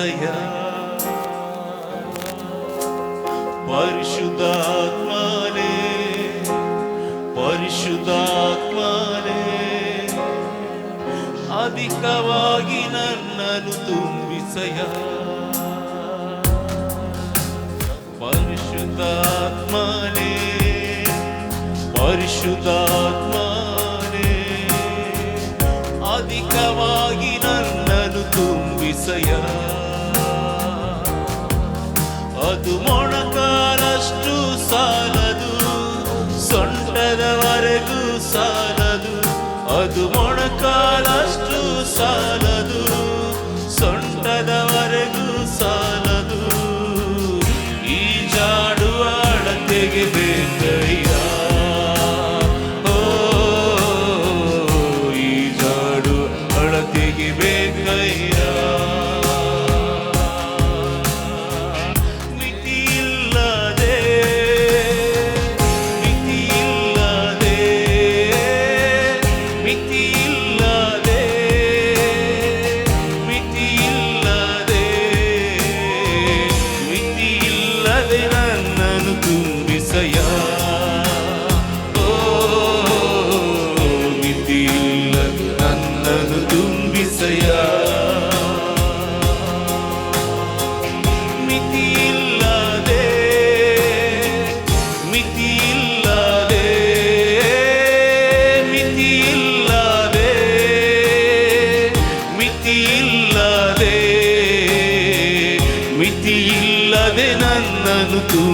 masaya Var şu dakmale Var şu dakmale ಅಧಿಕವಾಗಿ ನನ್ನನ್ನು ತುಂಬಿಸಯ ಪರಿಶುದ್ಧಾತ್ಮನೇ ಪರಿಶುದ್ಧಾತ್ಮನೇ ಅಧಿಕವಾಗಿ ನನ್ನನ್ನು ತುಂಬಿಸಯ ಸಾಲದು ಸೊನ್ನ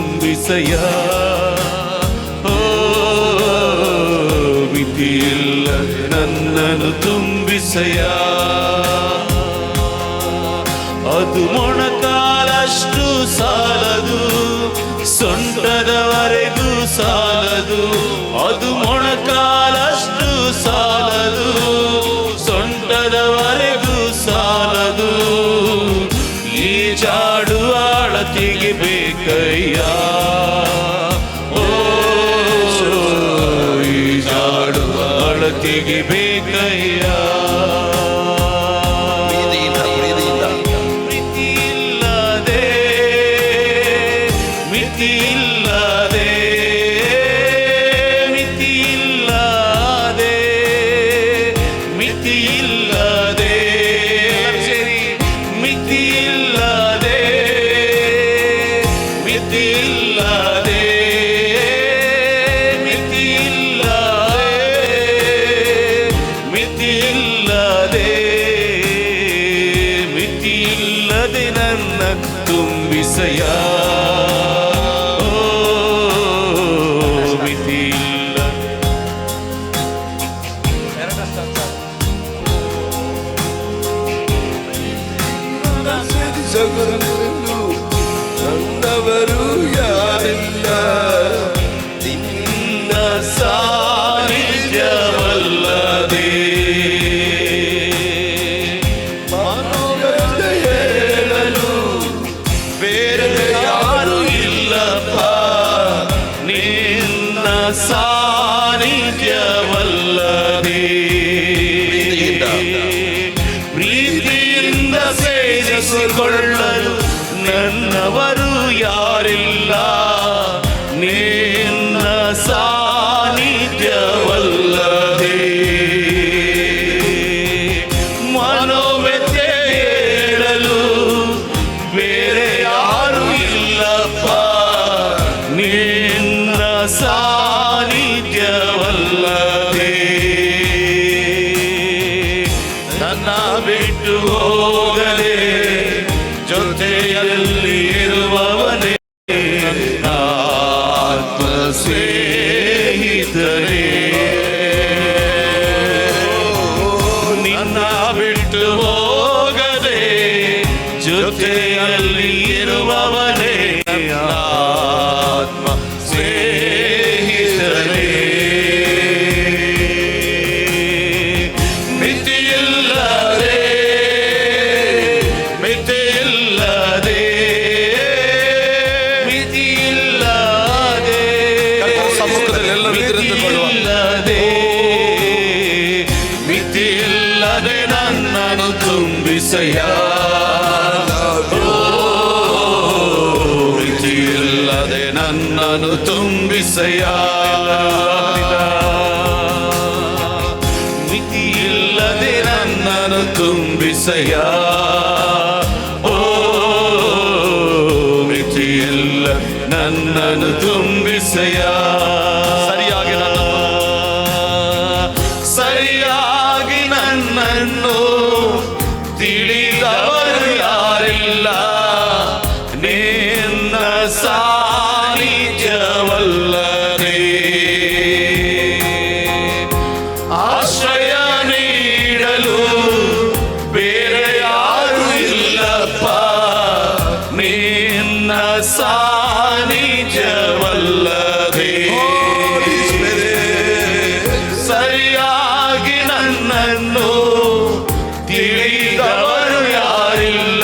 ತುಂಬಿಸಯ್ಯ ಮಿತಿಯಿಲ್ಲ ನನ್ನನ್ನು ತುಂಬಿಸಯ ಅದು ಮೊಣಕಾಲಷ್ಟು ಸಾಲದು ಸೊಂಟದವರೆಗೂ ಸಾಲದು. give Krishna ತುಂಬಿಸೆಯ ಓ ಮಿತಿಯಿಲ್ಲ ನನ್ನನ್ನು ತುಂಬಿಸೆಯ ಸರಿಯಾಗಿ ನನ್ನ ಸರಿಯಾಗಿ ನನ್ನನ್ನು ತಿಳಿದವರು ಯಾರಿಲ್ಲ ನಿನ್ನ ಸಾನ್ನಿಧ್ಯವಲ್ಲದೆ ಯಾರಿಲ್ಲ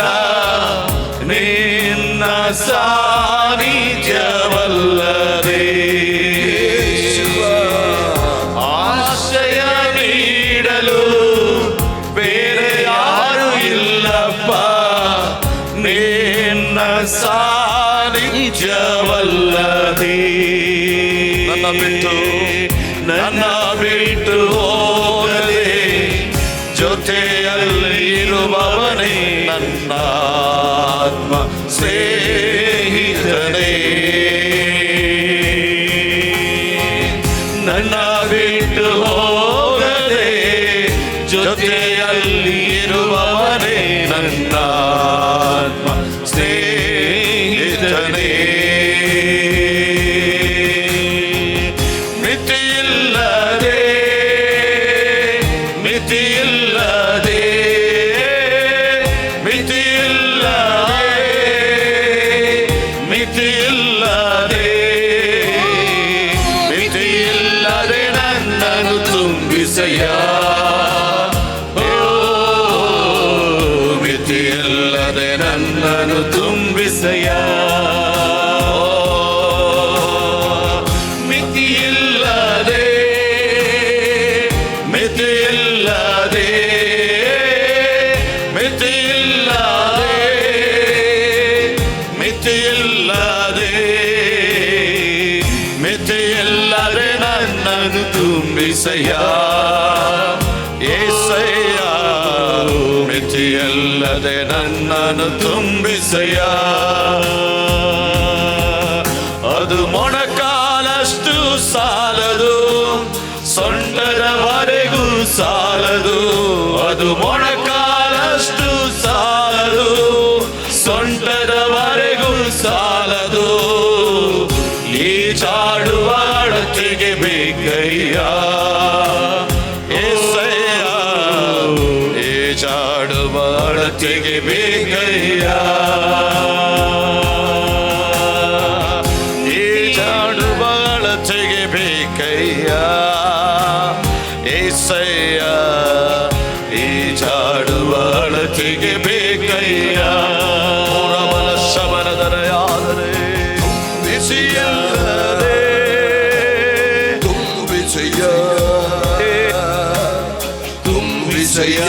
ನಿನ್ನ ಸಾನ್ನಿಧ್ಯವಲ್ಲದೆ ಆಶ್ರಯ ನೀಡಲು ಬೇರೆ ಯಾರು ಇಲ್ಲಪ್ಪ ನಿನ್ನ ಸಾನ್ನಿಧ್ಯವಲ್ಲದೆ ನನ್ನ ಬಿಟ್ಟು ನನ್ನ ಮಿತಿಯಿಲ್ಲದೆ ನನ್ನನ್ನು ತುಂಬಿಸೆಯ ಮಿತಿಯಿಲ್ಲದೆ ಮಿತಿಯಿಲ್ಲದೆ ಮಿತಿಯಿಲ್ಲದೆ ಮಿತಿಯಿಲ್ಲದೆ ಮಿತಿಯಿಲ್ಲದೆ ನನ್ನನ್ನು ತುಂಬಿಸಯ್ಯ ಮಿತಿಯಿಲ್ಲದೆ ನನ್ನನ್ನು ತುಂಬಿಸಯ್ಯ. ಅದು ಮೊಣಕಾಲಷ್ಟು ಸಾಲದು ಸೊಂಟದವರೆಗೂ ಸಾಲದು. ಅದು ಮೊಣಕಾಲಷ್ಟು ಚಾಡುವಾಳ ತೆಗೆಬೇಕಯ್ಯ ಪುರಮನ ಶಬರದರೆಯಾದರೆ ತುಂಬಿಸಿಯಲ್ಲದೆ ತುಂಬಿಸಯ್ಯ ತುಂಬಿಸಯ್ಯ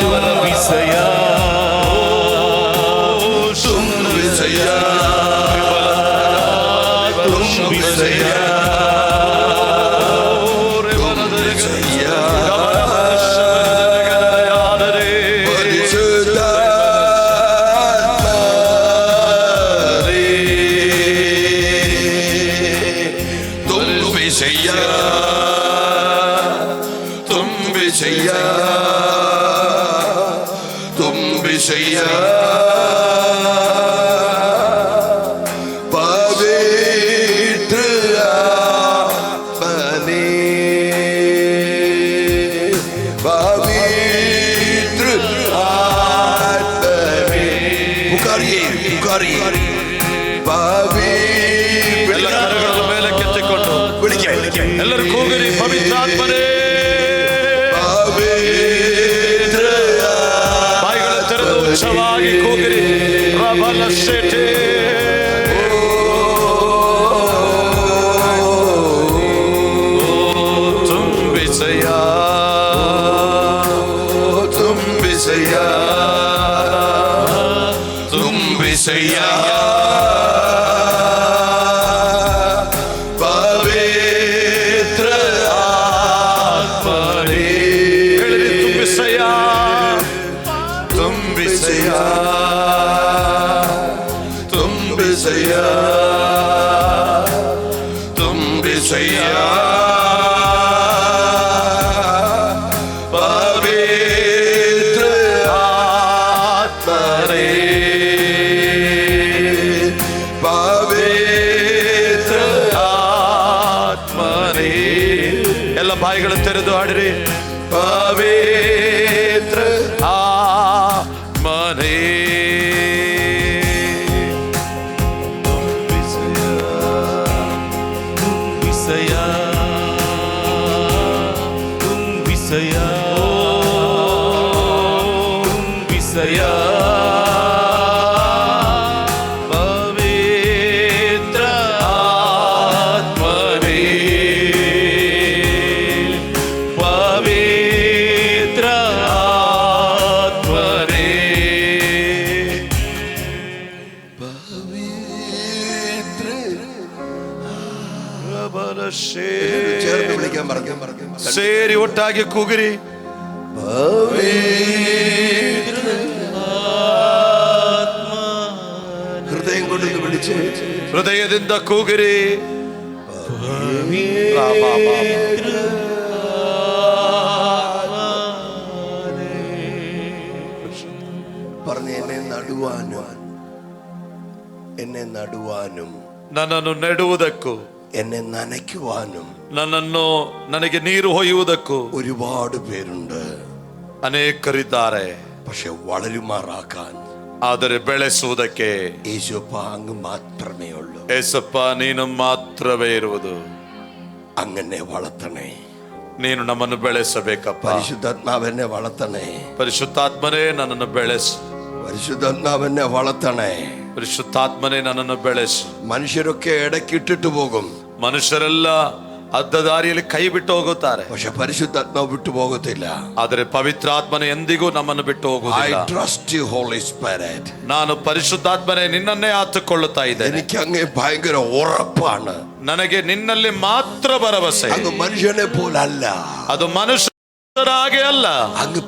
ತುಂಬಿಸಯ್ಯ ತುಂಬಿಸಯ್ಯ ತುಂಬಿಸಯ್ಯ ಎಲ್ಲರೂ ಕೂಗಿರಿ ಪವಿತ್ರಾತ್ಮನೇ ಉಚ್ಚವಾಗಿ ಕೂಗಿರಿ ಪ್ರಬಲ ಶೆಟ್ಟಿ செய்தாரே பவேச ஆத்மனே. எல்லா பாய்களும் தெரிந்து ஆடுறே. பவேத்ர ஆத்மனே. Yeah. വിളിക്കാൻ പറഞ്ഞു. ശരി ഒട്ടാക്കി കുതിരി ഹൃദയം കൊണ്ടൊന്ന് വിളിച്ച്. ഹൃദയത്തിന്റെ കുതിരി പറഞ്ഞ എന്നെ നടുവാനും എന്നെ നടുവാനും. നനു എന്നെ നനയ്ക്കുവാനും ನನ್ನನ್ನು ನನಗೆ ನೀರು ಹೊಯ್ಯುವುದಕ್ಕೂ ഒരുപാട് പേരുണ്ട് ಅನೇಕರಿದ್ದಾರೆ പക്ഷെ വളരുമാറാക്കാൻ ಆದರೆ ಬೆಳೆಸುವುದಕ್ಕೆ യേശുപ്പ അങ്ങ് മാത്രമേ ഉള്ളൂ ಏಸಪ್ಪ ನೀನು ಮಾತ್ರವೇ ಇರುವುದು അങ്ങനെ വളർത്തണേ ನೀನು ನಮ್ಮನ್ನು ಬೆಳೆಸಬೇಕಪ್ಪ പരിശുദ്ധാത്മാവെന്നെ വളർത്തണേ ಪರಿಶುದ್ಧಾತ್ಮನೇ ನನ್ನನ್ನು ಬೆಳೆಸು പരിശുദ്ധാത്മാവെന്നെ വളർത്തണേ ಪರಿಶುದ್ಧಾತ್ಮನೇ ನನ್ನನ್ನು ಬೆಳೆಸು മനുഷ്യരൊക്കെ ഇടയ്ക്കിട്ടിട്ട് പോകും ಮನುಷ್ಯರೆಲ್ಲ ಅರ್ಧ ದಾರಿಯಲ್ಲಿ ಕೈ ಬಿಟ್ಟು ಹೋಗುತ್ತಾರೆ പക്ഷെ പരിശുദ്ധാത്മാവ് വിട്ടു പോകത്തില്ല ಆದರೆ ಪವಿತ್ರಾತ್ಮನೆ ಎಂದಿಗೂ ನಮ್ಮನ್ನು ಬಿಟ್ಟು ഐ ಹೋಗುವುದಿಲ್ಲ ട്രസ്റ്റ് യു ഹോളി സ്പിരിറ്റ് ನಾನು ಪರಿಶುದ್ಧಾತ್ಮನೆ ನಿನ್ನನ್ನೇ ಆತುಕೊಳ್ಳುತ್ತಾ ಇದ್ದೇನೆ എനിക്ക് അങ്ങേ ഭയങ്കര ഉറപ്പാണ് ನನಗೆ ನಿನ್ನಲ್ಲಿ ಮಾತ್ರ ಭರವಸೆ അങ്ങ് മനുഷ്യനെ പോലല്ല ಅದು ಮನುಷ್ಯರಾಗೆ ಅಲ್ಲ അങ്ങ്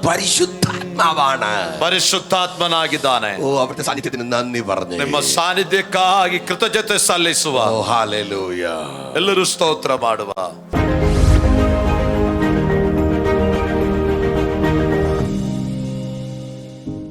പരിശുദ്ധാത്മാവാണ് ಪರಿಶುದ್ಧಾತ್ಮನಾಗಿದ್ದಾನೆ ഓ അവിടുത്തെ സാന്നിധ്യത്തിന് നന്ദി പറഞ്ഞു ನಿಮ್ಮ ಸಾನ್ನಿಧ್ಯಕ್ಕಾಗಿ ಕೃತಜ್ಞತೆ ಸಲ್ಲಿಸುವ ഓ ഹാലൂയ ಎಲ್ಲರೂ ಸ್ತೋತ್ರ ಮಾಡುವ